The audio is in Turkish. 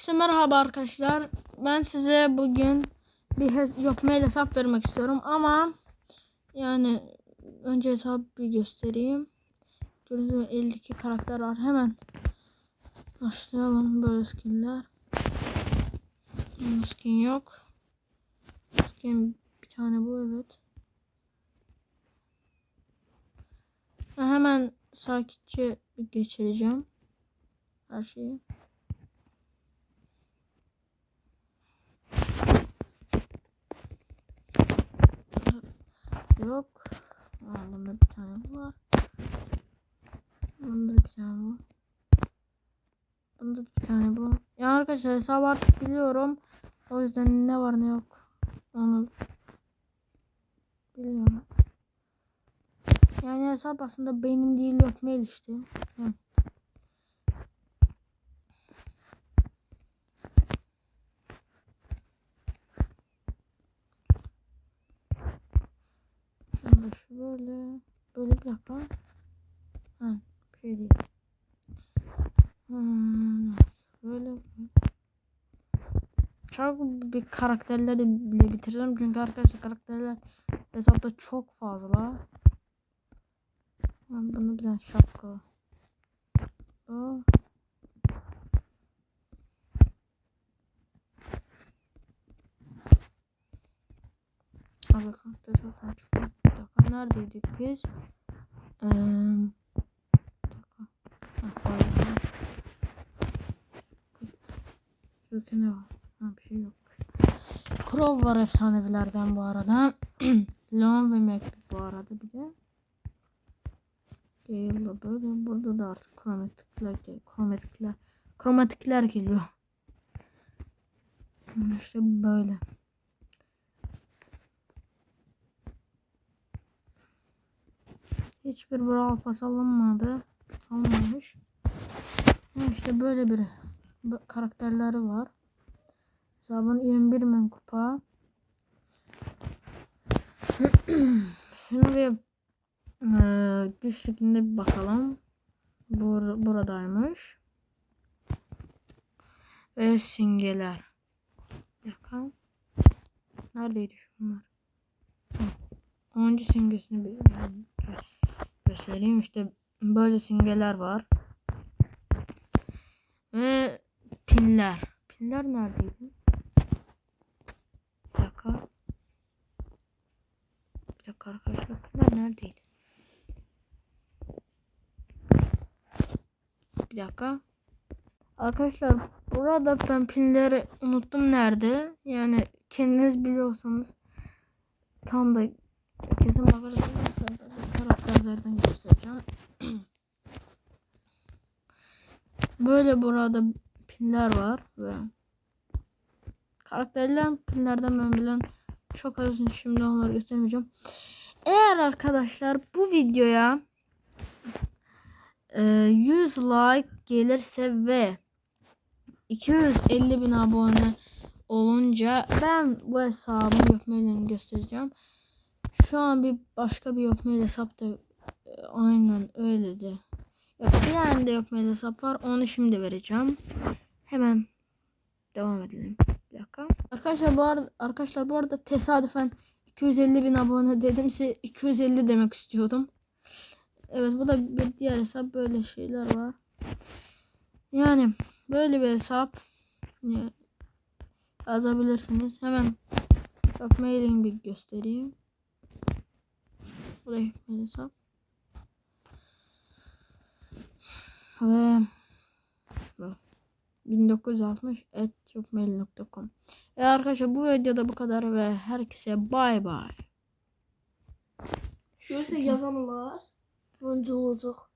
Herkese merhaba arkadaşlar. Ben size bugün bir mail hesap vermek istiyorum ama yani önce hesabı bir göstereyim. Gördüğünüz gibi 52 karakter var. Hemen başlayalım böyle skinler. Skin yok. Skin bir tane bu evet. Hemen sakitçe bir geçireceğim her şeyi. Yok. Aa, bunda bir tane var. Bunda da bir tane bu. Bunda da bir tane bu. Ya arkadaşlar hesabı artık biliyorum. O yüzden ne var ne yok. Onu biliyorum. Yani hesap aslında benim değil yok mail işte. Yani. Şimdi şöyle böyle bir dakika. Ha, bir şey değil. Hmm, böyle çok bir karakterleri bile bitirdim çünkü arkadaşlar karakterler hesapta çok fazla. Ben bunu bir tane şapka. Bu. Karakter zaten çok. Bir dakika neredeydik biz? Ee, dakika. Ne var? Ha, bir şey yokmuş. Crow var efsanevilerden bu arada. Leon ve Macbeth bu arada bir de. Gale'la böyle. Burada da artık kromatikler geliyor. Kromatikler, kromatikler geliyor. İşte böyle. Hiçbir Brawl Pass alınmadı. Almamış. İşte böyle bir karakterleri var. Hesabın 21 bin kupa. Şunu bir e, güçlükünde bir bakalım. Bur buradaymış. Ve simgeler. Dakika. Neredeydi şunlar? Hı. 10. simgesini bir göstereyim. İşte böyle simgeler var. Ve pinler. Pinler neredeydi? Bir dakika. Bir dakika arkadaşlar. Pinler neredeydi? Bir dakika. Arkadaşlar burada ben pinleri unuttum nerede. Yani kendiniz biliyorsanız tam da kesin bakarsınız. Karakterlerden göstereceğim. Böyle burada piller var ve karakterler pillerden ben bilen çok arasın şimdi onları göstermeyeceğim. Eğer arkadaşlar bu videoya e, 100 like gelirse ve 250 bin abone olunca ben bu hesabı yökmeyle göstereceğim. Şu an bir başka bir yökmeyle hesap da e, aynen öylece. Yok bir tane de yok hesap var. Onu şimdi vereceğim. Hemen devam edelim. Bir dakika. Arkadaşlar bu arada arkadaşlar bu arada tesadüfen 250 bin abone dedim size 250 demek istiyordum. Evet bu da bir diğer hesap böyle şeyler var. Yani böyle bir hesap yazabilirsiniz. Hemen bak mailing bir göstereyim. Buraya hesap. ve bu. 1960 etmail.com Ve arkadaşlar bu videoda bu kadar ve herkese bay bay. Şurası yazanlar. Önce olacak.